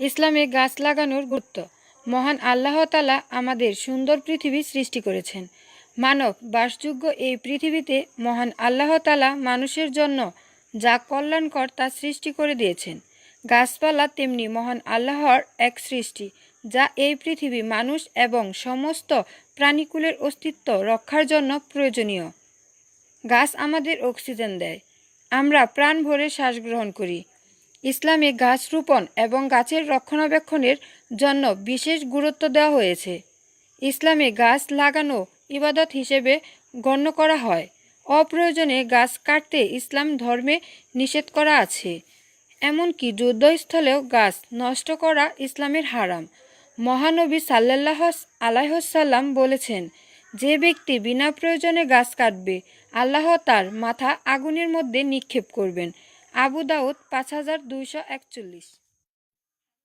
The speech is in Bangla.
ইসলামে গাছ লাগানোর গুরুত্ব। মহান আল্লাহ তালা আমাদের সুন্দর পৃথিবী সৃষ্টি করেছেন। মানব বাসযোগ্য এই পৃথিবীতে মহান আল্লাহ তালা মানুষের জন্য যা কল্যাণকর তা সৃষ্টি করে দিয়েছেন। গাছপালা তেমনি মহান আল্লাহর এক সৃষ্টি, যা এই পৃথিবী মানুষ এবং সমস্ত প্রাণীকুলের অস্তিত্ব রক্ষার জন্য প্রয়োজনীয়। গাছ আমাদের অক্সিজেন দেয়। আমরা প্রাণ ভরে শ্বাস গ্রহণ করি। ইসলামে গাছ রোপণ এবং গাছের রক্ষণাবেক্ষণের জন্য বিশেষ গুরুত্ব দেওয়া হয়েছে। ইসলামে গাছ লাগানো ইবাদত হিসেবে গণ্য করা হয়। অপ্রয়োজনে গাছ কাটতে ইসলাম ধর্মে নিষেধ করা আছে। এমনকি যুদ্ধস্থলেও গাছ নষ্ট করা ইসলামের হারাম। মহানবী সাল্লাহ আলাইহসাল্লাম বলেছেন, যে ব্যক্তি বিনা প্রয়োজনে গাছ কাটবে, আল্লাহ তার মাথা আগুনের মধ্যে নিক্ষেপ করবেন। আবু দাউদ পাঁচ হাজার দুইশো একচল্লিশ।